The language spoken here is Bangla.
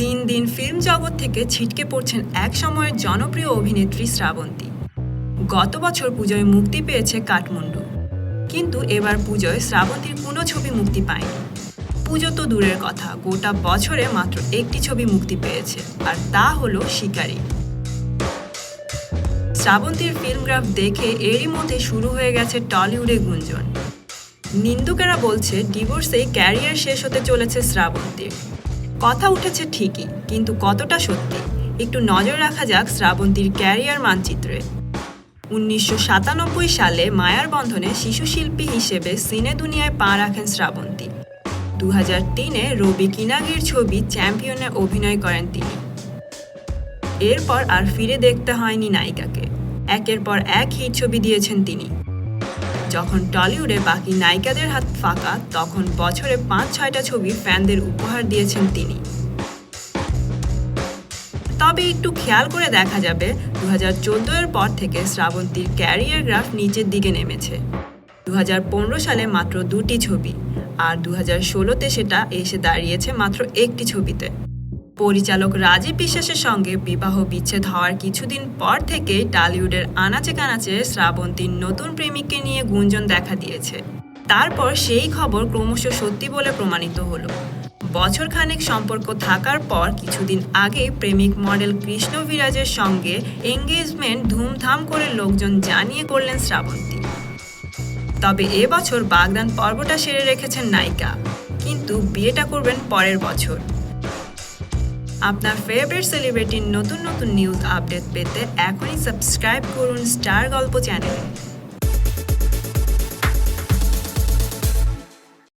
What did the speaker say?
দিন দিন ফিল্ম জগৎ থেকে ছিটকে পড়ছেন এক সময়ের জনপ্রিয় অভিনেত্রী শ্রাবন্তী। গত বছর পুজোয় মুক্তি পেয়েছে কাঠমান্ডু। কিন্তু এবার পুজোয় শ্রাবন্তীর কোনো ছবি মুক্তি পায়নি। পুজো তো দূরের কথা, গোটা বছরে মাত্র একটি ছবি মুক্তি পেয়েছে, আর তা হলো শিকারী। শ্রাবন্তীর ফিল্মগ্রাফ দেখে এরই মধ্যে শুরু হয়ে গেছে টলিউডে গুঞ্জন। নিন্দুকেরা বলছে ডিভোর্সেই ক্যারিয়ার শেষ হতে চলেছে শ্রাবন্তীর। কথা উঠেছে ঠিকই, কিন্তু কতটা সত্যি? একটু নজর রাখা যাক শ্রাবন্তীর ক্যারিয়ার মানচিত্রে। উনিশশো সাতানব্বই সালে মায়ার বন্ধনে শিশু শিল্পী হিসেবে সিনে দুনিয়ায় পা রাখেন শ্রাবন্তী। দু হাজার তিনে রবি কিনাগির ছবি চ্যাম্পিয়নে অভিনয় করেন তিনি। এরপর আর ফিরে দেখতে হয়নি নায়িকাকে। একের পর এক হিট ছবি দিয়েছেন তিনি। যখন টলিউডে বাকি নায়িকাদের হাত ফাঁকা, তখন বছরে পাঁচ, ছয়টা ছবি ফ্যানদের উপহার দিয়েছেন তিনি। তবে একটু খেয়াল করে দেখা যাবে দু হাজার চোদ্দ এর পর থেকে শ্রাবন্তীর ক্যারিয়ার গ্রাফ নিচের দিকে নেমেছে। দু হাজার পনেরো সালে মাত্র দুটি ছবি, আর দু হাজার ষোলোতে সেটা এসে দাঁড়িয়েছে মাত্র একটি ছবিতে। পরিচালক রাজীব বিশ্বাসের সঙ্গে বিবাহ বিচ্ছেদ হওয়ার কিছুদিন পর থেকেই টালিউডের আনাচে কানাচে শ্রাবন্তীর নতুন প্রেমিককে নিয়ে গুঞ্জন দেখা দিয়েছে। তারপর সেই খবর ক্রমশ সত্যি বলে প্রমাণিত হলো। বছরখানেক সম্পর্ক থাকার পর কিছুদিন আগে প্রেমিক মডেল কৃষ্ণ বিরাজের সঙ্গে এঙ্গেজমেন্ট ধুমধাম করে লোকজন জানিয়ে করলেন শ্রাবন্তী। তবে এবছর বাগদান পর্বটা সেরে রেখেছেন নায়িকা। কিন্তু বিয়েটা করবেন পরের বছর। আপনার ফেভারিট সেলিব্রিটির নতুন নতুন নিউজ আপডেট পেতে এখনই সাবস্ক্রাইব করুন স্টার গল্প চ্যানেলে